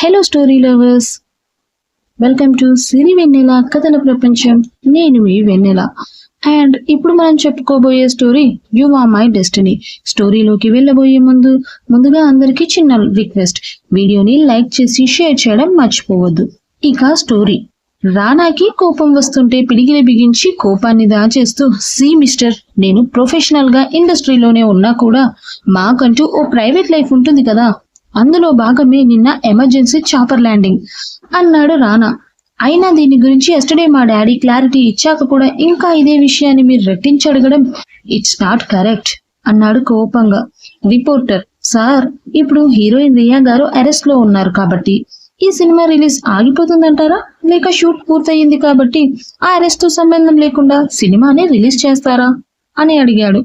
Hello story lovers welcome to Siri Vennela కథల ప్రపంచం నేను మీ వెన్నెల అండ్ ఇప్పుడు మనం చెప్పుకోబోయే story you are my destiny స్టోరీలోకి వెళ్ళబోయే ముందు ముందుగా అందరికీ చిన్న రిక్వెస్ట్ వీడియోని లైక్ చేసి షేర్ చేయడం మర్చిపోవద్దు. ఇక స్టోరీ రానాకి కోపం వస్తుంటే పిడిగిలి బిగించి కోపాన్ని దాచేస్తూ సి మిస్టర్ నేను ప్రొఫెషనల్గా ఇండస్ట్రీలోనే ఉన్నా కూడా మాకంటూ ఓ ప్రైవేట్ లైఫ్ ఉంటుంది కదా. అందులో భాగమే నిన్న ఎమర్జెన్సీ చాపర్ ల్యాండింగ్ అన్నాడు రానా. అయినా దీని గురించి ఎస్టర్డే మా డాడీ క్లారిటీ ఇచ్చాక కూడా ఇంకా ఇదే విషయాన్ని మీరు రెట్టించి అడగడం ఇట్స్ నాట్ కరెక్ట్ అన్నాడు కోపంగా. రిపోర్టర్ సార్ ఇప్పుడు హీరోయిన్ రియా గారు అరెస్ట్లో ఉన్నారు కాబట్టి ఈ సినిమా రిలీజ్ ఆగిపోతుందంటారా? లేక షూట్ పూర్తయింది కాబట్టి ఆ అరెస్ట్తో సంబంధం లేకుండా సినిమాని రిలీజ్ చేస్తారా? అని అడిగాడు.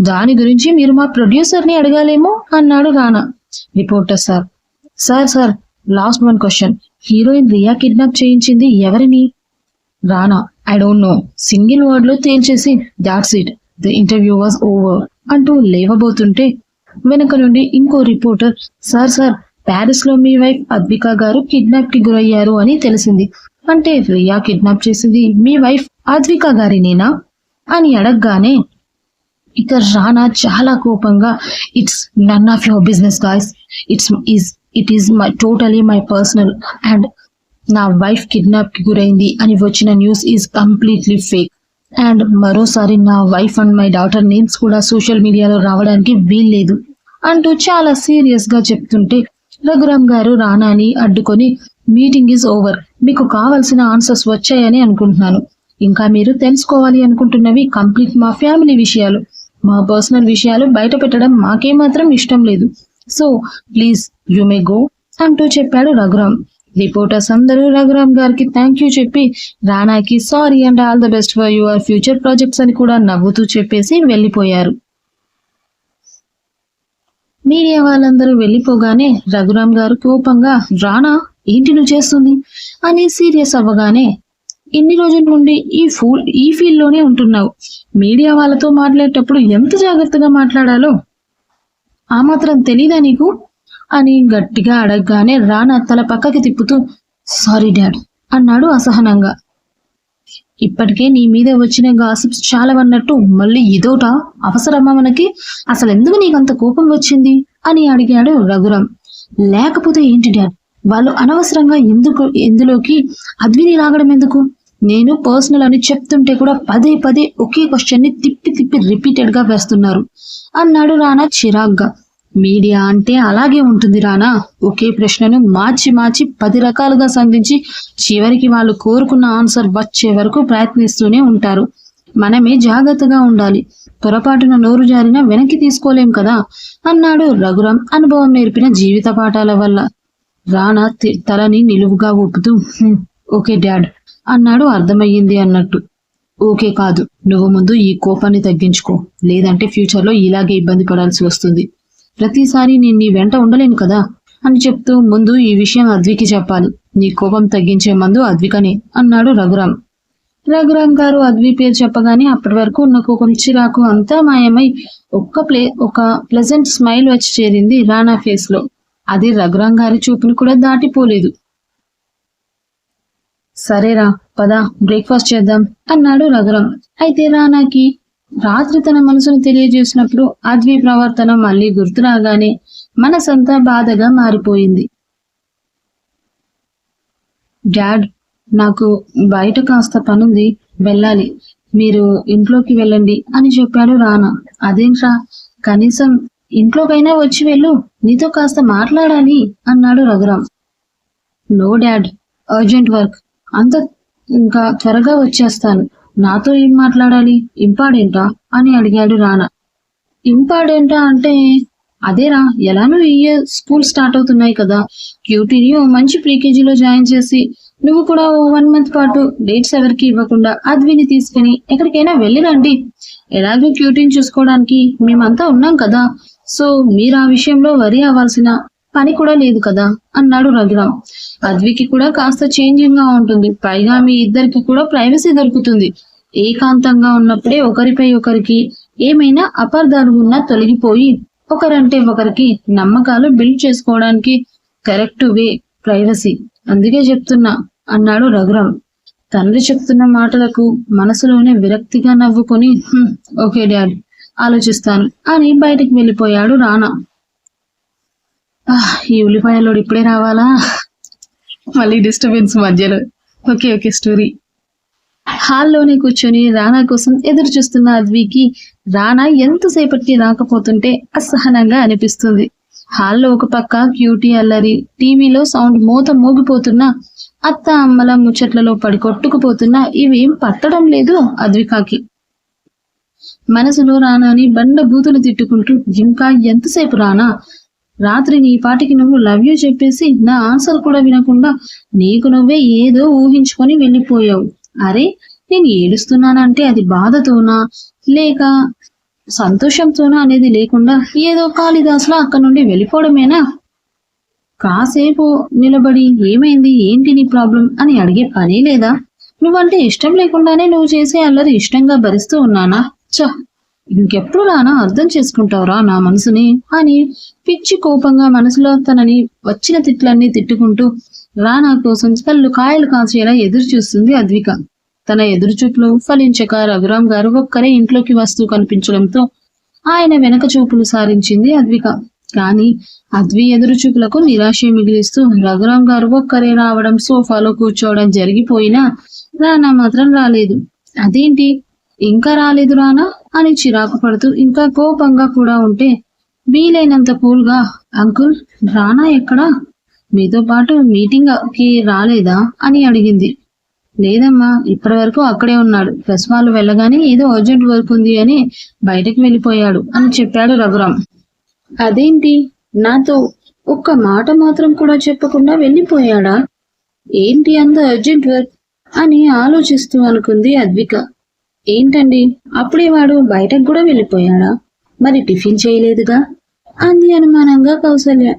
దాని గురించి మీరు మా ప్రొడ్యూసర్ని అడగాలేమో? అన్నాడు Rana. Reporter sir. Sir sir last one question heroine Riya kidnap చేయించింది ఎవరిని? Rana I don't know single వర్డ్లో తేల్చేసి that's it the interview was over అంటూ లేవబోతుంటే వెనక నుండి ఇంకో రిపోర్టర్ సార్ సార్ ప్యారిస్లో మీ వైఫ్ అద్వికా గారు కిడ్నాప్కి గురయ్యారు అని తెలిసింది. అంటే రియా కిడ్నాప్ చేసింది మీ వైఫ్ అద్విక గారినేనా? అని అడగగానే ఇక రానా చాలా కోపంగా it's none of your business guys it's is it is my totally my personal and నా వైఫ్ కిడ్నాప్కి గురైంది అని వచ్చిన news is completely fake and మరోసారి నా wife and my daughter names కూడా సోషల్ మీడియాలో రావడానికి వీల్లేదు అంటూ చాలా సీరియస్గా చెప్తుంటే రఘురామ్ గారు రానాని అడ్డుకొని మీటింగ్ ఈజ్ ఓవర్ మీకు కావాల్సిన ఆన్సర్స్ వచ్చాయని అనుకుంటున్నాను. ఇంకా మీరు తెలుసుకోవాలి అనుకుంటున్నవి కంప్లీట్ మా ఫ్యామిలీ విషయాలు. మా పర్సనల్ విషయాలు బయట పెట్టడం మాకేమాత్రం ఇష్టం లేదు. So please you may go అంటూ చెప్పాడు రఘురామ్. రిపోర్టర్స్ అందరూ రఘురామ్ గారికి థ్యాంక్ యూ చెప్పి రాణాకి sorry and all the best for your future projects అని కూడా నవ్వుతూ చెప్పేసి వెళ్ళిపోయారు. మీడియా వాళ్ళందరూ వెళ్ళిపోగానే రఘురామ్ గారు కోపంగా రానా ఏంటి నువ్వు చేస్తుంది? అని సీరియస్ అవ్వగానే ఇన్ని రోజుల నుండి ఈ ఫూల్ ఈ ఫీల్డ్లోనే ఉంటున్నావు. మీడియా వాళ్ళతో మాట్లాడేటప్పుడు ఎంత జాగ్రత్తగా మాట్లాడాలో? ఆ మాత్రం తెలీదా నీకు? అని గట్టిగా అడగగానే రానా తల పక్కకి తిప్పుతూ సారీ డాడ్ అన్నాడు అసహనంగా. ఇప్పటికే నీ మీద వచ్చిన గాసిప్స్ చాలా అన్నట్టు మళ్ళీ ఇదోట? అవసరమా మనకి? అసలు ఎందుకు నీకంత కోపం వచ్చింది? అని అడిగాడు రఘురాం లేకపోతే ఏంటి డాడ్? వాళ్ళు అనవసరంగా ఎందుకు ఎందులోకి? అద్విని రాగడం ఎందుకు? నేను పర్సనల్ అని చెప్తుంటే కూడా పదే పదే ఒకే క్వశ్చన్ని తిప్పి తిప్పి రిపీటెడ్గా వేస్తున్నారు. అన్నాడు రానా చిరాగ్గా. మీడియా అంటే అలాగే ఉంటుంది రానా. ఒకే ప్రశ్నను మార్చి మార్చి పది రకాలుగా సంధించి చివరికి వాళ్ళు కోరుకున్న ఆన్సర్ వచ్చే వరకు ప్రయత్నిస్తూనే ఉంటారు. మనమే జాగ్రత్తగా ఉండాలి. పొరపాటున నోరు జారిన వెనక్కి తీసుకోలేం కదా అన్నాడు రఘురాం అనుభవం నేర్పిన జీవిత పాఠాల వల్ల. రానా తలని నిలువుగా ఊపుతూ ఓకే డాడ్. అన్నాడు అర్థమయ్యింది అన్నట్టు. ఓకే కాదు నువ్వు ముందు ఈ కోపాన్ని తగ్గించుకో. లేదంటే ఫ్యూచర్లో ఇలాగే ఇబ్బంది పడాల్సి వస్తుంది. ప్రతిసారి నేను నీ వెంట ఉండలేను కదా? అని చెప్తూ ముందు ఈ విషయం అద్వికి చెప్పాలి. నీ కోపం తగ్గించే మందు అద్వికనే అన్నాడు రఘురామ్. రఘురామ్ గారు అద్వి పేరు చెప్పగానే అప్పటి వరకు ఉన్న కోపం చిరాకు అంతా మాయమై ఒక్క ప్లే ఒక ప్లెజెంట్ స్మైల్ వచ్చి చేరింది రానా ఫేస్లో. అది రఘురామ్ గారి చూపును కూడా దాటిపోలేదు. సరేరా పద బ్రేక్ఫాస్ట్ చేద్దాం అన్నాడు రఘురామ్. అయితే రానాకి రాత్రి తన మనసును తెలియజేసినప్పుడు అద్వి ప్రవర్తన మళ్ళీ గుర్తు రాగానే మనసంతా బాధగా మారిపోయింది. డాడ్ నాకు బయట కాస్త పనుంది వెళ్ళాలి. మీరు ఇంట్లోకి వెళ్ళండి అని చెప్పాడు రానా. అదేంట్రా కనీసం ఇంట్లోకైనా వచ్చి వెళ్ళు నీతో కాస్త మాట్లాడాలి అన్నాడు Raghuram no dad urgent work. అంత ఇంకా త్వరగా వచ్చేస్తాను. నాతో ఏం మాట్లాడాలి? ఇంపాడేంటా అని అడిగాడు రానా. ఇంపాడేంటా అంటే అదేరా ఎలానో ఈ ఇయర్ స్కూల్ స్టార్ట్ అవుతున్నాయి కదా. క్యూటీని ఓ మంచి ప్రీకేజీలో జాయిన్ చేసి నువ్వు కూడా ఓ వన్ మంత్ పాటు డేట్స్ ఎవరికి ఇవ్వకుండా అద్విని తీసుకుని ఎక్కడికైనా వెళ్ళిరండి. ఎలాగో క్యూటీని చూసుకోవడానికి మేమంతా ఉన్నాం కదా. సో మీరు ఆ విషయంలో వరి అవ్వాల్సిన పని కూడా లేదు కదా అన్నాడు రఘురామ్ అద్వికి కూడా కాస్త చేంజింగ్గా ఉంటుంది. పైగా మీ ఇద్దరికి కూడా ప్రైవసీ దొరుకుతుంది. ఏకాంతంగా ఉన్నప్పుడే ఒకరిపై ఒకరికి ఏమైనా అపార్థాలు ఉన్నా తొలగిపోయి ఒకరంటే ఒకరికి నమ్మకాలు బిల్డ్ చేసుకోవడానికి కరెక్ట్ వే ప్రైవసీ. అందుకే చెప్తున్నా అన్నాడు రఘురామ్ తండ్రి చెప్తున్న మాటలకు మనసులోనే విరక్తిగా నవ్వుకొని ఓకే డాడ్ ఆలోచిస్తాను అని బయటికి వెళ్ళిపోయాడు రానా ఈ ఉల్లిపాయలోడు ఇప్పుడే రావాలా? మళ్ళీ డిస్టర్బెన్స్ మధ్యలో. ఓకే ఓకే స్టోరీ హాల్లోనే కూర్చొని రానా కోసం ఎదురు చూస్తున్న అద్వికి రానా ఎంతసేపటికి రాకపోతుంటే అసహనంగా అనిపిస్తుంది. హాల్లో ఒక పక్క క్యూటీ అల్లరి టీవీలో సౌండ్ మూత మోగిపోతున్నా అత్త అమ్మల ముచ్చట్లలో పడి కొట్టుకుపోతున్నా ఇవేం పట్టడం లేదు అద్వికాకి. మనసులో రానాని బండ బూతులు తిట్టుకుంటూ ఇంకా ఎంతసేపు రానా? రాత్రి నీ పాటికి నువ్వు లవ్ యూ చెప్పేసి నా ఆన్సర్ కూడా వినకుండా నీకు నువ్వే ఏదో ఊహించుకొని వెళ్ళిపోయావు. అరే నేను ఏడుస్తున్నానంటే అది బాధతోనా? లేక సంతోషంతోనా అనేది లేకుండా ఏదో కాళిదాసులా అక్కడి నుండి వెళ్ళిపోవడమేనా? కాసేపు నిలబడి ఏమైంది? ఏంటి నీ ప్రాబ్లం? అని అడిగే పనే లేదా? నువ్వంటే ఇష్టం లేకుండానే నువ్వు చేసే అల్లరి ఇష్టంగా భరిస్తూ ఉన్నానా? చ ఇంకెప్పుడు రానా అర్థం చేసుకుంటావురా నా మనసుని? అని పిచ్చి కోపంగా మనసులో తనని వచ్చిన తిట్లన్నీ తిట్టుకుంటూ రానా కోసం కళ్ళు కాయలు కాచేలా ఎదురు చూస్తుంది అద్విక. తన ఎదురుచూపులు ఫలించక రఘురాం గారు ఒక్కరే ఇంట్లోకి వస్తూ కనిపించడంతో ఆయన వెనక చూపులు సారించింది అద్విక. కానీ అద్వి ఎదురు చూపులకు నిరాశ మిగిలిస్తూ రఘురాం గారు ఒక్కరే రావడం సోఫాలో కూర్చోవడం జరిగిపోయినా రానా మాత్రం రాలేదు. అదేంటి? ఇంకా రాలేదు రానా? అని చిరాకు పడుతూ ఇంకా కోపంగా కూడా ఉంటే వీలైనంత కూల్గా అంకుల్ రానా ఎక్కడా? మీతో పాటు మీటింగ్కి రాలేదా? అని అడిగింది. లేదమ్మా ఇప్పటి వరకు అక్కడే ఉన్నాడు. ప్రెస్ వాళ్ళు వెళ్ళగానే ఏదో అర్జెంట్ వర్క్ ఉంది అని బయటకు వెళ్ళిపోయాడు అని చెప్పాడు రఘురాం అదేంటి? నాతో ఒక్క మాట మాత్రం కూడా చెప్పకుండా వెళ్ళిపోయాడా? ఏంటి అంత అర్జెంట్ వర్క్? అని ఆలోచిస్తూ అనుకుంది అద్విక. ఏంటండి? అప్పుడే వాడు బయటకు కూడా వెళ్ళిపోయాడా? మరి టిఫిన్ చేయలేదుగా? అంది అనుమానంగా కౌసల్య.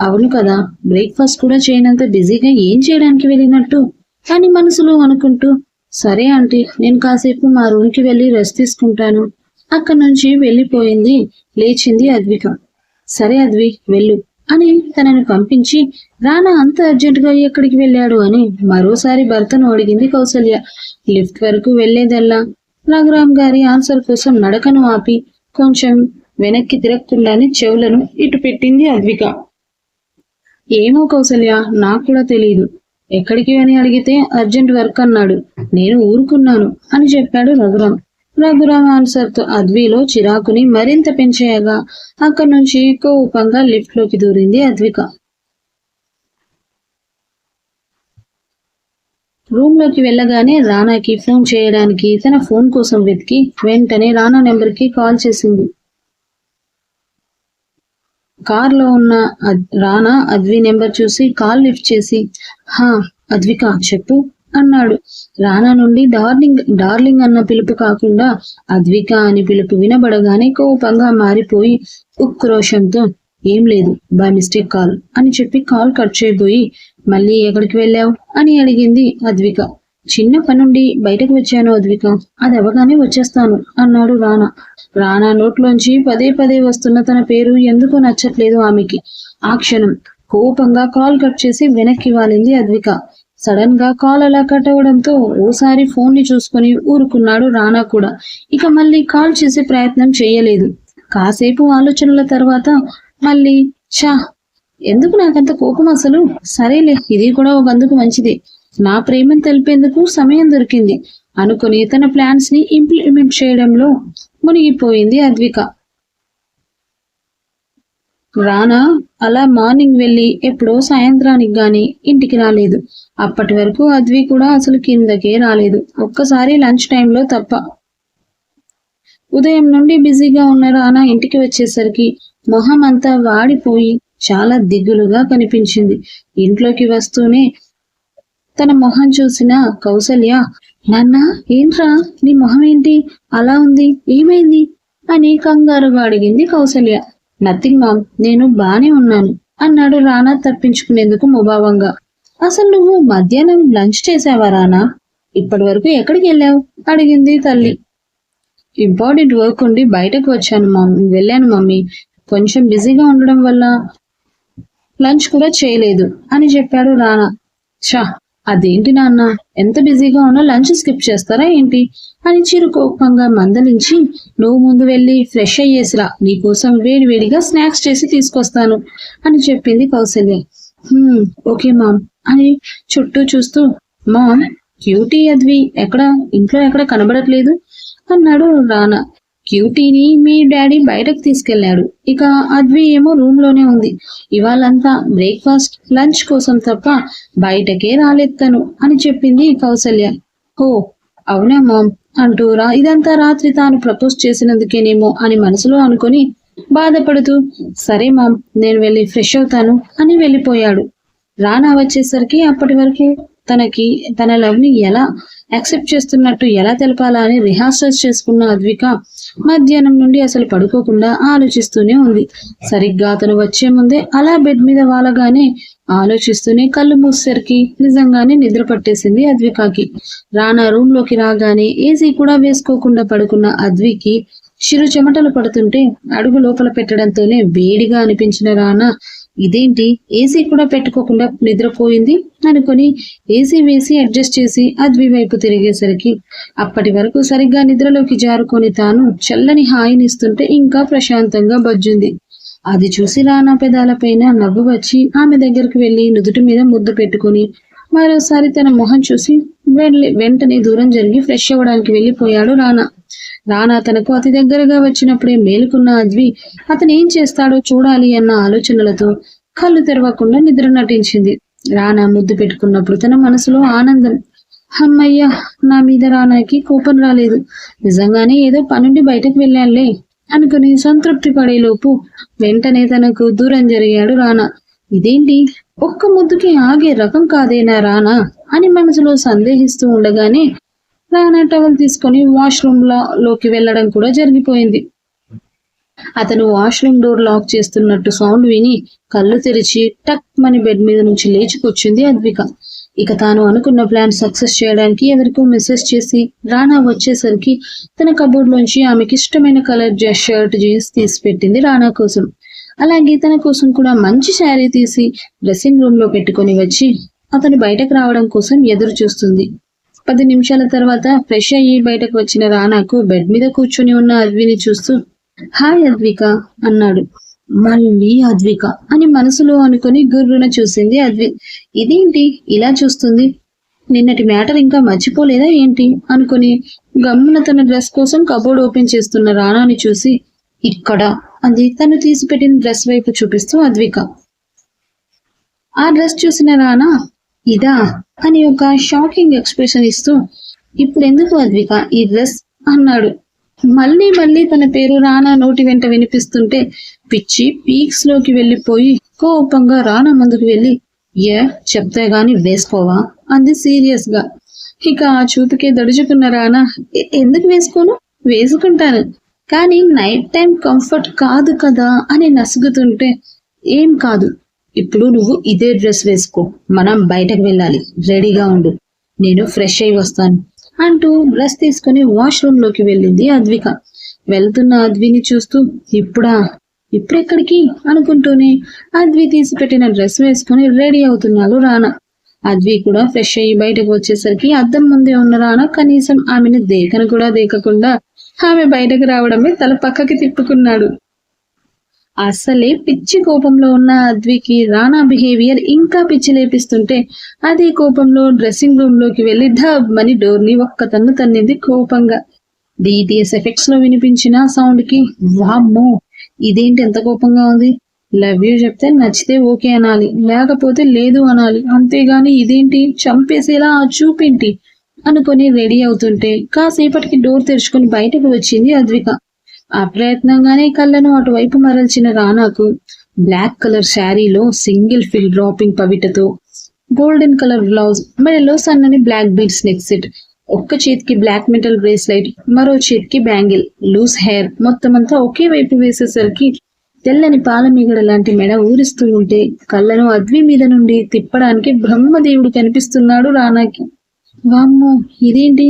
అవును కదా బ్రేక్ఫాస్ట్ కూడా చేయనంత బిజీగా ఏం చేయడానికి వెళ్ళినట్టు? అని మనసులో అనుకుంటూ సరే ఆంటీ నేను కాసేపు మా రూమ్కి వెళ్ళి రెస్ట్ తీసుకుంటాను. అక్కడి నుంచి వెళ్ళిపోయింది లేచింది అద్విక. సరే అద్వి వెళ్ళు అని తనని పంపించి రానా అంత అర్జెంటుగా ఎక్కడికి వెళ్ళాడు అని మరోసారి భర్తను అడిగింది కౌసల్య. లిఫ్ట్ వరకు వెళ్ళేదల్లా రఘురామ్ గారి ఆన్సర్ కోసం నడకను ఆపి కొంచెం వెనక్కి తిరగకుండానే చెవులను ఇటు పెట్టింది అద్విక. ఏమో కౌసల్య నాకు కూడా తెలియదు ఎక్కడికి అని అడిగితే అర్జెంట్ వర్క్ అన్నాడు. నేను ఊరుకున్నాను అని చెప్పాడు రఘురామ్. రఘురామ్ ఆన్సర్తో అద్విలో చిరాకుని మరింత పెంచేయగా అక్కడి నుంచి కోపంగా లిఫ్ట్లోకి దూరింది అద్విక. రూమ్లోకి వెళ్ళగానే రానాకి ఫోన్ చేయడానికి తన ఫోన్ కోసం వెతికి వెంటనే రానా నెంబర్కి కాల్ చేసింది. కార్లో ఉన్న అద్- రానా అద్వి నెంబర్ చూసి కాల్ లిఫ్ట్ చేసి హా అద్విక చెప్పు అన్నాడు. రానా నుండి డార్లింగ్ డార్లింగ్ అన్న పిలుపు కాకుండా అద్విక అని పిలుపు వినబడగానే కోపంగా మారిపోయి ఉక్రోషంతో ఏం లేదు బై మిస్టేక్ కాల్ అని చెప్పి కాల్ కట్ చేయబోయి మళ్ళీ ఎక్కడికి వెళ్ళావు? అని అడిగింది అద్విక. చిన్న పనుండి బయటకు వచ్చాను అద్విక. అది అవగానే వచ్చేస్తాను అన్నాడు రానా. రానా నోట్లోంచి పదే పదే వస్తున్న తన పేరు ఎందుకు నచ్చట్లేదు ఆమెకి. ఆ క్షణం కోపంగా కాల్ కట్ చేసి వెనక్కి వాలింది అద్విక. సడన్గా కాల్ అలా కట్ అవడంతో ఓసారి ఫోన్ని చూసుకుని ఊరుకున్నాడు రానా కూడా. ఇక మళ్ళీ కాల్ చేసే ప్రయత్నం చేయలేదు. కాసేపు ఆలోచనల తర్వాత మళ్ళీ షా ఎందుకు నాకంత కోపం అసలు? సరేలే ఇది కూడా ఒక అందుకు మంచిదే. నా ప్రేమను తెలిపేందుకు సమయం దొరికింది. అనుకుని తన ప్లాన్స్ని ఇంప్లిమెంట్ చేయడంలో మునిగిపోయింది అద్విక. రానా అలా మార్నింగ్ వెళ్ళి ఎప్పుడో సాయంత్రానికి గాని ఇంటికి రాలేదు. అప్పటి వరకు అద్వి కూడా అసలు కిందకే రాలేదు. ఒక్కసారి లంచ్ టైంలో తప్ప. ఉదయం నుండి బిజీగా ఉన్న రానా ఇంటికి వచ్చేసరికి మొహం అంతా వాడిపోయి చాలా దిగులుగా కనిపించింది. ఇంట్లోకి వస్తూనే తన మొహం చూసిన కౌసల్య నాన్న ఏంట్రా? నీ మొహం ఏంటి అలా ఉంది? ఏమైంది? అని కంగారుగా అడిగింది కౌసల్య. నథింగ్ మామ్ నేను బానే ఉన్నాను అన్నాడు రానా తప్పించుకునేందుకు ముభావంగా. అసలు నువ్వు మధ్యాహ్నం లంచ్ చేసావా రానా? ఇప్పటి వరకు ఎక్కడికి వెళ్ళావు? అడిగింది తల్లి. ఇంపార్టెంట్ వర్క్ ఉండి బయటకు వచ్చాను మమ్మీ వెళ్ళాను మమ్మీ. కొంచెం బిజీగా ఉండడం వల్ల లంచ్ కూడా చేయలేదు అని చెప్పాడు రానా. షా అదేంటి నాన్న? ఎంత బిజీగా ఉన్నా లంచ్ స్కిప్ చేస్తారా ఏంటి? అని చిరుకోపంగా మందలించి నువ్వు ముందు వెళ్ళి ఫ్రెష్ అయ్యేసిరా నీకోసం వేడివేడిగా స్నాక్స్ చేసి తీసుకొస్తాను అని చెప్పింది కౌసల్య ఓకే మామ్ అని చుట్టూ చూస్తూ మామ్ క్యూటీ అద్వి ఎక్కడ? ఇంట్లో ఎక్కడ కనబడట్లేదు? అన్నాడు రానా. క్యూటీని మీ డాడీ బయటకు తీసుకెళ్ళాడు ఇక అద్వి ఏమో రూమ్లోనే ఉంది. ఇవాళంతా బ్రేక్ఫాస్ట్ లంచ్ కోసం తప్ప బయటకే రాలేత్తను తను అని చెప్పింది కౌసల్య. ఓ అవునా మామ్? అంటూ రా ఇదంతా రాత్రి తాను ప్రపోజ్ చేసినందుకేనేమో అని మనసులో అనుకొని బాధపడుతూ సరే మామ్ నేను వెళ్ళి ఫ్రెష్ అవుతాను అని వెళ్ళిపోయాడు. రానా వచ్చేసరికి అప్పటి వరకు తనకి తన లవ్ని ఎలా యాక్సెప్ట్ చేస్తున్నట్టు ఎలా తెలపాలా అని రిహార్సల్స్ చేసుకున్న అద్విక మధ్యాహ్నం నుండి అసలు పడుకోకుండా ఆలోచిస్తూనే ఉంది. సరిగ్గా అతను వచ్చే ముందే అలా బెడ్ మీద వాలగానే ఆలోచిస్తూనే కళ్ళు మూసేసరికి నిజంగానే నిద్ర పట్టేసింది అద్వికాకి. రానా రూమ్లోకి రాగానే ఏసీ కూడా వేసుకోకుండా పడుకున్న అద్వికి చిరు చెమటలు పడుతుంటే అడుగు లోపల పెట్టడంతోనే వేడిగా అనిపించిన రానా ఇదేంటి? ఏసీ కూడా పెట్టుకోకుండా నిద్రపోయింది? అనుకొని ఏసీ వేసి అడ్జస్ట్ చేసి అద్వి వైపు తిరిగేసరికి అప్పటి వరకు సరిగ్గా నిద్రలోకి జారుకొని తాను చల్లని హాయినిస్తుంటే ఇంకా ప్రశాంతంగా బజ్జుంది. అది చూసి రానా పెదాలపైన నవ్వు వచ్చి ఆమె దగ్గరికి వెళ్ళి నుదుటి మీద ముద్దు పెట్టుకుని మరోసారి తన మొహం చూసి వెళ్ళి వెంటనే దూరం జరిగి ఫ్రెష్ అవ్వడానికి వెళ్ళిపోయాడు రానా. రానా తనకు అతి దగ్గరగా వచ్చినప్పుడే మేలుకున్న అద్వి అతను ఏం చేస్తాడో చూడాలి అన్న ఆలోచనలతో కళ్ళు తెరవకుండా నిద్ర నటించింది. రానా ముద్దు పెట్టుకున్నప్పుడు తన మనసులో ఆనందం అమ్మయ్య నా మీద రానాకి కోపం రాలేదు. నిజంగానే ఏదో పనుండి బయటకు వెళ్ళాలే అనుకుని సంతృప్తి పడేలోపు వెంటనే తనకు దూరం జరిగాడు రానా. ఇదేంటి? ఒక్క ముద్దుకి ఆగే రకం కాదేనా రానా? అని మనసులో సందేహిస్తూ ఉండగానే రానా టవల్ తీసుకొని వాష్రూమ్లోకి వెళ్ళడం కూడా జరిగిపోయింది. అతను వాష్రూమ్ డోర్ లాక్ చేస్తున్నట్టు సౌండ్ విని కళ్ళు తెరిచి టక్ మని బెడ్ మీద నుంచి లేచికొచ్చింది అద్విక. ఇక తాను అనుకున్న ప్లాన్ సక్సెస్ చేయడానికి ఎవరికో మెసేజ్ చేసి రానా వచ్చేసరికి తన కబోర్డ్ నుంచి ఆమెకి ఇష్టమైన కలర్ షర్ట్ జీన్స్ తీసి పెట్టింది రానా కోసం. అలాగే తన కోసం కూడా మంచి శారీ తీసి డ్రెస్సింగ్ రూమ్లో పెట్టుకొని వచ్చి అతను బయటకు రావడం కోసం ఎదురు చూస్తుంది పది నిమిషాల తర్వాత ఫ్రెష్ అయ్యి బయటకు వచ్చిన రానాకు బెడ్ మీద కూర్చొని ఉన్న అద్విని చూస్తూ హాయ్ అద్విక అన్నాడు. మళ్ళీ అద్విక అని మనసులో అనుకుని గుర్రున చూసింది అద్వి. ఇదేంటి? ఇలా చూస్తుంది? నిన్నటి మ్యాటర్ ఇంకా మర్చిపోలేదా ఏంటి? అనుకుని గమ్మున తన డ్రెస్ కోసం కబోర్డ్ ఓపెన్ చేస్తున్న రానాని చూసి ఇక్కడ అది. తను తీసిపెట్టిన డ్రెస్ వైపు చూపిస్తూ అద్విక. ఆ డ్రెస్ చూసిన రానా ఇదా? అని ఒక షాకింగ్ ఎక్స్ప్రెషన్ ఇస్తూ ఇప్పుడు ఎందుకు అద్విక ఈ డ్రెస్? అన్నాడు. మళ్ళీ మళ్ళీ తన పేరు రానా నోటి వెంట వినిపిస్తుంటే పిచ్చి పీక్స్లోకి వెళ్ళిపోయి కోపంగా రానా ముందుకు వెళ్ళి ఏ చెప్తే గాని వేసుకోవా? అంది సీరియస్గా ఇక ఆ చూపుకే దడుచుకున్న రానా ఎందుకు వేసుకోను? వేసుకుంటాను. కానీ నైట్ టైం కంఫర్ట్ కాదు కదా? అని నసుగుతుంటే ఏం కాదు. ఇప్పుడు నువ్వు ఇదే డ్రెస్ వేసుకో. మనం బయటకు వెళ్ళాలి. రెడీగా ఉండు. నేను ఫ్రెష్ అయి వస్తాను. అంటూ డ్రెస్ తీసుకుని వాష్రూమ్లోకి వెళ్ళింది అద్విక. వెళ్తున్న అద్విని చూస్తూ ఇప్పుడా? ఇప్పుడెక్కడికి? అనుకుంటూనే అద్వి తీసి పెట్టిన డ్రెస్ వేసుకుని రెడీ అవుతున్నాడు రానా. అద్వి కూడా ఫ్రెష్ అయ్యి బయటకు వచ్చేసరికి అద్దం ముందే ఉన్న రానా కనీసం ఆమెను దేకను కూడా దేకకుండా ఆమె బయటకు రావడమే తల పక్కకి తిప్పుకున్నాడు. అసలే పిచ్చి కోపంలో ఉన్న అద్వికి రానా బిహేవియర్ ఇంకా పిచ్చి లేపిస్తుంటే అదే కోపంలో డ్రెస్సింగ్ రూమ్లోకి వెళ్ళి ఢబ్ అని డోర్ని ఒక్క తన్ను తన్నింది కోపంగా. డిటిఎస్ ఎఫెక్ట్స్లో వినిపించిన సౌండ్కి వామ్మో ఇదేంటి ఎంత కోపంగా ఉంది? లవ్ యూ చెప్తే నచ్చితే ఓకే అనాలి లేకపోతే లేదు అనాలి అంతేగాని ఇదేంటి? చంపేసేలా ఆ చూపేంటి? అనుకొని రెడీ అవుతుంటే కాసేపటికి డోర్ తెరుచుకుని బయటకు వచ్చింది అద్విక. ఆ కళ్ళను అటువైపు మరల్చిన రానాకు బ్లాక్ కలర్ శారీలో సింగిల్ ఫిల్ డ్రాపింగ్ పవిటతో గోల్డెన్ కలర్ బ్లౌజ్ మెడలో సన్నని బ్లాక్ బీడ్స్ నెక్ సెట్ ఒక్క చేతికి బ్లాక్ మెటల్ బ్రేస్లైట్ మరో చేతికి బ్యాంగిల్ లూజ్ హెయిర్ మొత్తం అంతా ఒకే వైపు వేసేసరికి తెల్లని పాల మీగడ లాంటి మెడ ఊరిస్తూ ఉంటే కళ్ళను అద్వి మీద నుండి తిప్పడానికి బ్రహ్మదేవుడు కనిపిస్తున్నాడు రానాకి. వామ్మో ఇదేంటి?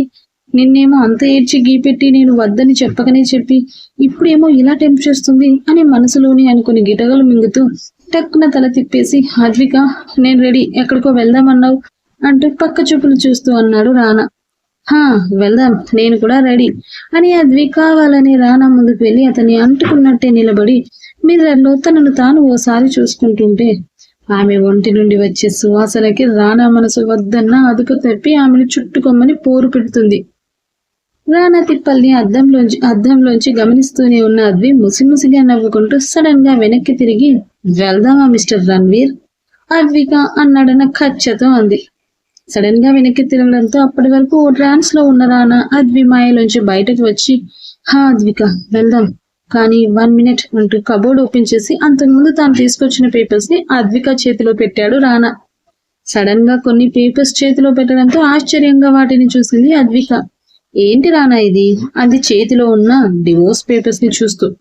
నిన్నేమో అంత ఏడ్చి గీపెట్టి నేను వద్దని చెప్పకనే చెప్పి ఇప్పుడేమో ఇలా టెంప్ చేస్తుంది అని మనసులోని అనుకుని గిటగలు మింగుతూ టక్కున తల తిప్పేసి హాద్విక నేను రెడీ. ఎక్కడికో వెళ్దామన్నావు? అంటూ పక్క చూపులు చూస్తూ అన్నాడు రానా. హా వెళ్దాం. నేను కూడా రెడీ అని అద్వి కావాలని రానా ముందుకు వెళ్ళి అతన్ని అంటుకున్నట్టే నిలబడి మిర్రర్లో తనను తాను ఓసారి చూసుకుంటుంటే ఆమె ఒంటి నుండి వచ్చే సువాసనకి రానా మనసు వద్దన్న అదుపు తప్పి ఆమెను చుట్టుకొమ్మని పోరు పెడుతుంది. రానా తిప్పల్ని అద్దంలోంచి అద్దంలోంచి గమనిస్తూనే ఉన్న అద్వి ముసిముసిగా నవ్వుకుంటూ సడన్గా వెనక్కి తిరిగి వెళ్దామా మిస్టర్ రణ్వీర్? అద్విక అన్నాడన్న ఖచ్చితం అంది. సడన్గా వెనక్కి తిరగడంతో అప్పటి వరకు ఓ ట్రాన్స్లో ఉన్న రానా అద్వి మాయలోంచి బయటకు వచ్చి హా అద్విక వెళ్దాం. కానీ వన్ మినిట్ అంటూ కబోర్డ్ ఓపెన్ చేసి అంతకుముందు తాను తీసుకొచ్చిన పేపర్స్ని అద్విక చేతిలో పెట్టాడు రానా సడన్గా కొన్ని పేపర్స్ చేతిలో పెట్టడంతో ఆశ్చర్యంగా వాటిని చూసింది అద్విక. ఏంటి రానా ఇది? అది చేతిలో ఉన్న డివోర్స్ పేపర్స్ని చూస్తూ.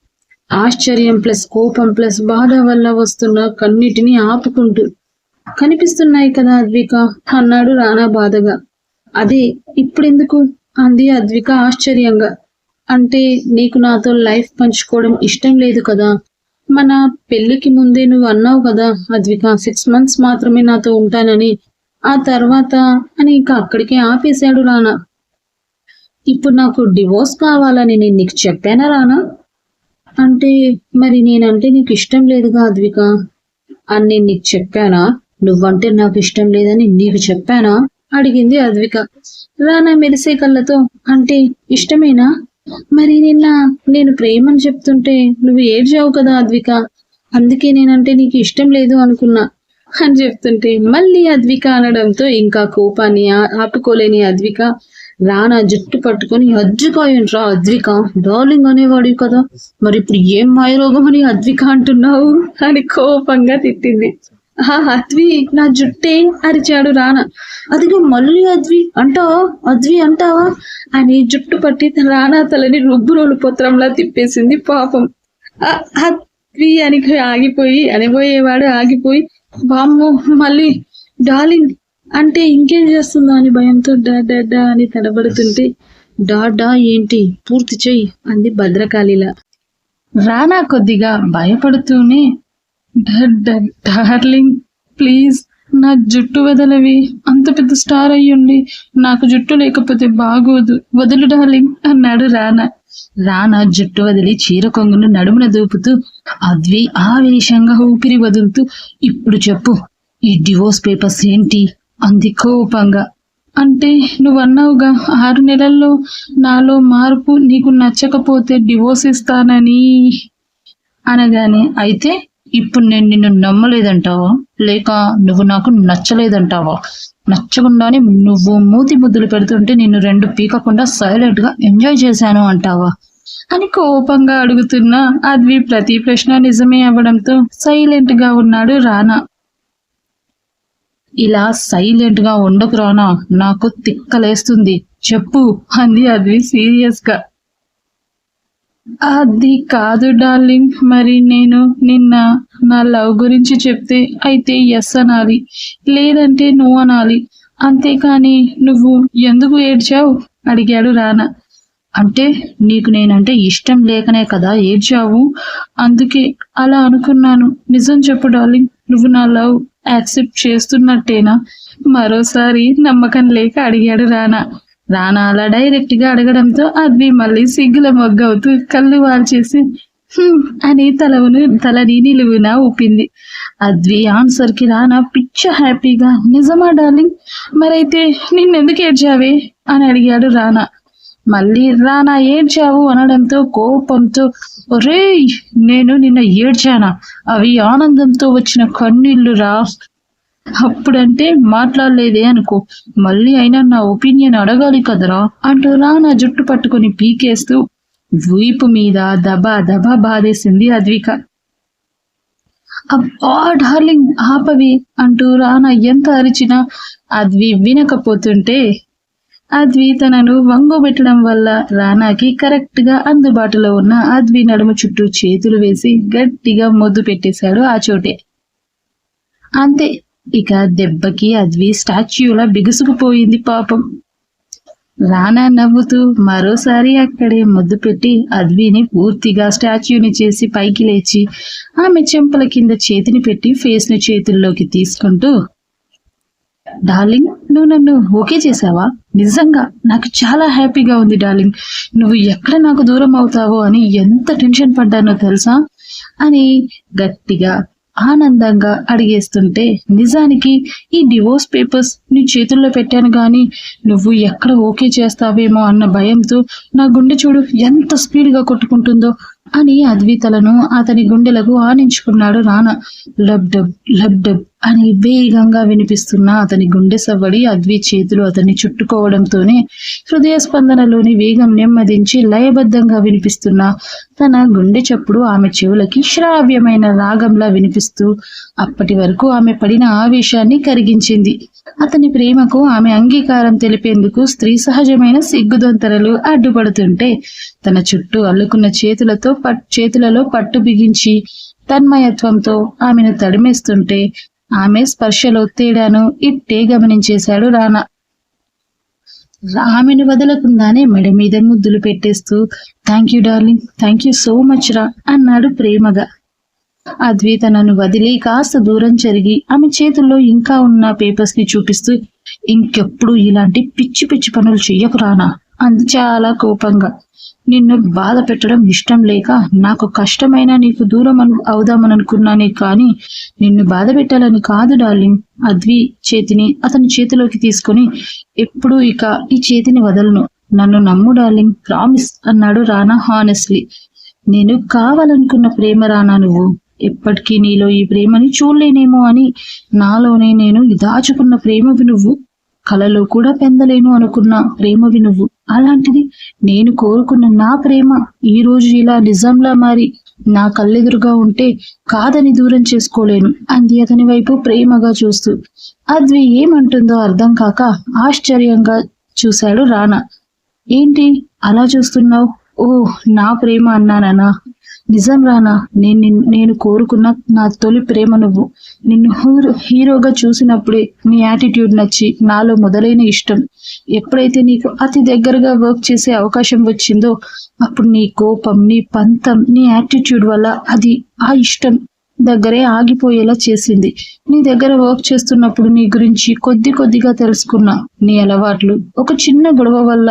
ఆశ్చర్యం ప్లస్ కోపం ప్లస్ బాధ వల్ల వస్తున్న కన్నిటిని ఆపుకుంటూ. కనిపిస్తున్నాయి కదా అద్విక? అన్నాడు రానా బాధగా. అదే ఇప్పుడెందుకు? అంది అద్విక ఆశ్చర్యంగా. అంటే నీకు నాతో లైఫ్ పంచుకోవడం ఇష్టం లేదు కదా? మన పెళ్ళికి ముందే నువ్వు అన్నావు కదా అద్విక సిక్స్ మంత్స్ మాత్రమే నాతో ఉంటానని. ఆ తర్వాత అని ఇంకా అక్కడికే ఆపేశాడు రానా. ఇప్పుడు నాకు డివోర్స్ కావాలని నేను నీకు చెప్పానా రానా? అంటే మరి నేనంటే నీకు ఇష్టం లేదుగా అద్విక? అని నేను నీకు చెప్పానా? నువ్వంటే నాకు ఇష్టం లేదని నీకు చెప్పానా? అడిగింది అద్విక. రానా మెరిసే కళ్ళతో అంటే ఇష్టమేనా? మరి నిన్న నేను ప్రేమని చెప్తుంటే నువ్వు ఏడ్చావు కదా అద్విక? అందుకే నేనంటే నీకు ఇష్టం లేదు అనుకున్నా. అని చెప్తుంటే మళ్ళీ అద్విక అనడంతో ఇంకా కోపాన్ని ఆ- ఆపుకోలేని అద్విక రానా జుట్టు పట్టుకొని అజ్జుకోయంట్రా అద్విక డార్లింగ్ అనేవాడు కదా. మరి ఇప్పుడు ఏం మాయరోగం అని అద్విక అంటున్నావు? అని కోపంగా తిట్టింది. ఆ అద్వి నా జుట్టే అరిచాడు రానా అదిగో మళ్ళీ అద్వి అంటావా? అద్వి అంటావా? అని జుట్టు పట్టి తన రానా తలని రుబ్బురోలు పత్రంలా తిప్పేసింది పాపం. ఆ అద్వి అని ఆగిపోయి అనిపోయేవాడు ఆగిపోయి బామ్మో మళ్ళీ డార్లింగ్ అంటే ఇంకేం చేస్తుందో అని భయంతో డా డా డా అని తడబడుతుంటే డా డా ఏంటి? పూర్తి చెయ్యి అంది భద్రకాళిలా. రానా కొద్దిగా భయపడుతూనే డార్లింగ్ ప్లీజ్ నా జుట్టు వదలవి. అంత పెద్ద స్టార్ అయ్యుండి నాకు జుట్టు లేకపోతే బాగోదు. వదులు డార్లింగ్ అన్నాడు రానా. రానా జుట్టు వదిలి చీర కొంగును నడుమున దూపుతూ అద్వి ఆవేశంగా ఊపిరి వదులుతూ ఇప్పుడు చెప్పు ఈ డివోర్స్ పేపర్స్ ఏంటి? అంది కోపంగా. అంటే నువ్వు అన్నావుగా ఆరు నెలల్లో నాలో మార్పు నీకు నచ్చకపోతే డివోర్స్ ఇస్తానని. అనగానే అయితే ఇప్పుడు నేను నిన్ను నమ్మలేదంటావా? లేక నువ్వు నాకు నచ్చలేదంటావా? నచ్చకుండానే నువ్వు మూతి ముద్దులు పెడుతుంటే నిన్ను రెండు పీకకుండా సైలెంట్గా ఎంజాయ్ చేశాను అంటావా? అని కోపంగా అడుగుతున్నా అద్వి ప్రతి ప్రశ్న నిజమే అవ్వడంతో సైలెంట్గా ఉన్నాడు రానా. ఇలా సైలెంట్గా ఉండకు రానా నాకు తిక్కలేస్తుంది. చెప్పు అంది అది సీరియస్గా. అది కాదు డార్లింగ్ మరి నేను నిన్న నా లవ్ గురించి చెప్తే అయితే ఎస్ అనాలి లేదంటే నువ్వు అనాలి. అంతేకాని నువ్వు ఎందుకు ఏడ్చావు? అడిగాడు రానా అంటే నీకు నేనంటే ఇష్టం లేకనే కదా ఏడ్చావు? అందుకే అలా అనుకున్నాను. నిజం చెప్పు డార్లింగ్ నువ్వు నా లవ్ యాక్సెప్ట్ చేస్తున్నట్టేనా? మరోసారి నమ్మకం లేక అడిగాడు రానా. రానా అలా డైరెక్ట్గా అడగడంతో అద్వి మళ్ళీ సిగ్గుల మొగ్గవుతూ కళ్ళు వాల్చేసి అని తలవును తలని నిలువున ఊపింది. అద్వి ఆన్సర్కి రానా పిచ్చ హ్యాపీగా నిజమా డార్లింగ్? మరైతే నిన్నెందుకు ఏడ్చావే? అని అడిగాడు రానా. మళ్ళీ రానా ఏడ్చావు అనడంతో కోపంతో ఒరేయ్ నేను నిన్న ఏడ్చానా? అవి ఆనందంతో వచ్చిన కన్నీళ్ళు రా అప్పుడంటే మాట్లాడలేదే అనుకో. మళ్ళీ అయినా నా ఒపీనియన్ అడగాలి కదరా? అంటూ రానా జుట్టు పట్టుకొని పీకేస్తూ వీపు మీద దబా దబా బాధేసింది అద్విక. అబ్బా డార్లింగ్ ఆపవి అంటూ రానా ఎంత అరిచినా అద్వి వినకపోతుంటే అద్వి తనను వంగోబెట్టడం వల్ల రానాకి కరెక్ట్గా అందుబాటులో ఉన్న అద్వి నడుము చుట్టూ చేతులు వేసి గట్టిగా మొద్దు పెట్టేశాడు ఆ చోటే. అంతే ఇక దెబ్బకి అద్వి స్టాచ్యూలా బిగుసుకుపోయింది పాపం. రానా నవ్వుతూ మరోసారి అక్కడే ముద్దు పెట్టి అద్విని పూర్తిగా స్టాచ్యూని చేసి పైకి లేచి ఆమె చెంపల కింద చేతిని పెట్టి ఫేస్ని చేతుల్లోకి తీసుకుంటూ డార్లింగ్ నువ్వు నన్ను ఓకే చేసావా నిజంగా నాకు చాలా హ్యాపీగా ఉంది డార్లింగ్ నువ్వు ఎక్కడ నాకు దూరం అవుతావో అని ఎంత టెన్షన్ పడ్డానో తెలుసా? అని గట్టిగా ఆనందంగా అడిగేస్తుంటే నిజానికి ఈ డివోర్స్ పేపర్స్ నీ చేతుల్లో పెట్టాను కానీ నువ్వు ఎక్కడ ఓకే చేస్తావేమో అన్న భయంతో నా గుండె చూడు ఎంత స్పీడ్గా కొట్టుకుంటుందో అని అద్వితలను అతని గుండెలకు ఆనించుకున్నాడు రాన. లబ్ డబ్ లబ్ డబ్ అని వేగంగా వినిపిస్తున్న అతని గుండె సవ్వడి అద్వి చేతులు అతన్ని చుట్టుకోవడంతోనే హృదయ స్పందనలోని వేగం నెమ్మదించి లయబద్ధంగా వినిపిస్తున్న తన గుండె చప్పుడు ఆమె చెవులకి శ్రావ్యమైన రాగంలా వినిపిస్తూ అప్పటి వరకు ఆమె పడిన ఆవేశాన్ని కరిగించింది. అతని ప్రేమకు ఆమె అంగీకారం తెలిపేందుకు స్త్రీ సహజమైన సిగ్గుదొంతరలు అడ్డుపడుతుంటే తన చుట్టూ అల్లుకున్న చేతులతో పట్ చేతులలో పట్టు బిగించి తన్మయత్వంతో ఆమెను తడిమేస్తుంటే ఆమె స్పర్శలో తేడాను ఇట్టే గమనించేశాడు రానా. ఆమెను వదలకుండానే మెడ మీద ముద్దులు పెట్టేస్తూ thank you darling thank you so much రా అన్నాడు ప్రేమగా. అద్వి తనను వదిలి కాస్త దూరం జరిగి ఆమె చేతుల్లో ఇంకా ఉన్న పేపర్స్ని చూపిస్తూ ఇంకెప్పుడు ఇలాంటి పిచ్చి పిచ్చి పనులు చెయ్యకురానా అంది చాలా కోపంగా. నిన్ను బాధ పెట్టడం ఇష్టం లేక నాకు కష్టమైన నీకు దూరం అను అవుదామని అనుకున్నానే కానీ నిన్ను బాధ పెట్టాలని కాదు డార్లింగ్ అద్వి చేతిని అతని చేతిలోకి తీసుకొని. ఎప్పుడు ఇక ఈ చేతిని వదలను. నన్ను నమ్ము డార్లింగ్ ప్రామిస్ అన్నాడు రానా హానెస్ట్లీ. నేను కావాలనుకున్న ప్రేమ రానా నువ్వు? ఎప్పటికీ నీలో ఈ ప్రేమని చూడలేనేమో అని నాలోనే నేను దాచుకున్న ప్రేమవి నువ్వు కలలో కూడా పెందలేను అనుకున్న ప్రేమవి నువ్వు అలాంటిది నేను కోరుకున్న నా ప్రేమ ఈ రోజు ఇలా నిజంలా మారి నా కళ్ళెదురుగా ఉంటే కాదని దూరం చేసుకోలేను. అంది అతని వైపు ప్రేమగా చూస్తూ. అద్వి ఏమంటుందో అర్థం కాక ఆశ్చర్యంగా చూశాడు రానా. ఏంటి అలా చూస్తున్నావు? ఓ నా ప్రేమ అన్నానా? నిజం రానా నేను నేను కోరుకున్న నా తొలి ప్రేమ నువ్వు. నిన్ను హీరో హీరోగా చూసినప్పుడే నీ యాటిట్యూడ్ నచ్చి నాలో మొదలైన ఇష్టం. ఎప్పుడైతే నీకు అతి దగ్గరగా వర్క్ చేసే అవకాశం వచ్చిందో అప్పుడు నీ కోపం నీ పంతం నీ యాటిట్యూడ్ వల్ల అది ఆ ఇష్టం దగ్గరే ఆగిపోయేలా చేసింది. నీ దగ్గర వర్క్ చేస్తున్నప్పుడు నీ గురించి కొద్ది కొద్దిగా తెలుసుకున్నా నీ అలవాట్లు. ఒక చిన్న గొడవ వల్ల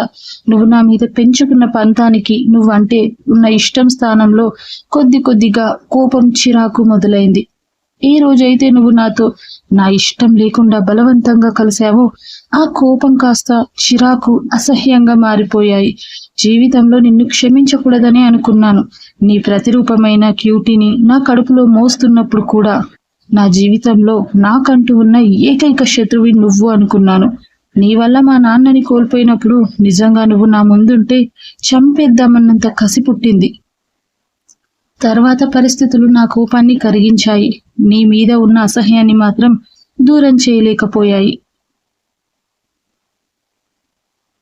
నువ్వు నా మీద పెంచుకున్న పంతానికి నువ్వంటే ఉన్న ఇష్టం స్థానంలో కొద్ది కొద్దిగా కోపం చిరాకు మొదలైంది. ఏ రోజైతే నువ్వు నాతో నా ఇష్టం లేకుండా బలవంతంగా కలిశావో ఆ కోపం కాస్త చిరాకు అసహ్యంగా మారిపోయాయి. జీవితంలో నిన్ను క్షమించకూడదని అనుకున్నాను. నీ ప్రతిరూపమైన క్యూటీని నా కడుపులో మోస్తున్నప్పుడు కూడా. నా జీవితంలో నాకంటూ ఉన్న ఏకైక శత్రువి నువ్వు అనుకున్నాను. నీ వల్ల మా నాన్నని కోల్పోయినప్పుడు నిజంగా నువ్వు నా ముందుంటే చంపేద్దామన్నంత కసి పుట్టింది. తర్వాత పరిస్థితులు నా కోపాన్ని కరిగించాయి. నీ మీద ఉన్న అసహ్యాన్ని మాత్రం దూరం చేయలేకపోయాయి.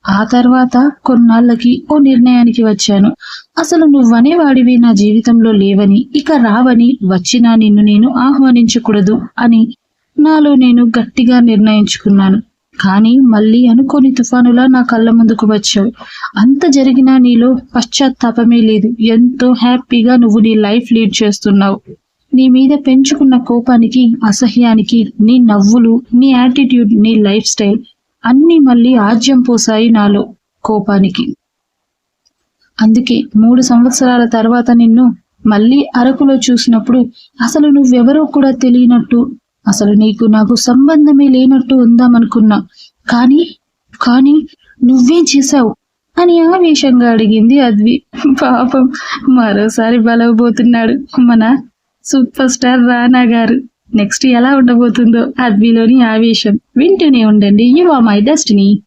ఆ తర్వాత కొన్నాళ్ళకి ఓ నిర్ణయానికి వచ్చాను. అసలు నువ్వనే వాడివి నా జీవితంలో లేవని ఇక రావని వచ్చినా నిన్ను నేను ఆహ్వానించకూడదు అని నాలో నేను గట్టిగా నిర్ణయించుకున్నాను. కానీ మళ్ళీ అనుకోని తుఫానులా నా కళ్ళ ముందుకు వచ్చావు. అంత జరిగినా నీలో పశ్చాత్తాపమే లేదు. ఎంతో హ్యాపీగా నువ్వు నీ లైఫ్ లీడ్ చేస్తున్నావు. నీ మీద పెంచుకున్న కోపానికి అసహ్యానికి నీ నవ్వులు నీ యాటిట్యూడ్ నీ లైఫ్ స్టైల్ అన్నీ మళ్ళీ ఆజ్యం పోసాయి నాలో కోపానికి. అందుకే మూడు సంవత్సరాల తర్వాత నిన్ను మళ్ళీ అరకులో చూసినప్పుడు అసలు నువ్వెవరో కూడా తెలియనట్టు అసలు నీకు నాకు సంబంధమే లేనట్టు ఉందామనుకున్నా. కానీ కానీ నువ్వేం చేశావు? అని ఆవేశంగా అడిగింది అద్వి. పాపం మరోసారి బలవబోతున్నాడు మన సూపర్ స్టార్ రానా గారు. నెక్స్ట్ ఎలా ఉండబోతుందో అద్విలోని ఆవేశం. వింటూనే ఉండండి. You are my destiny.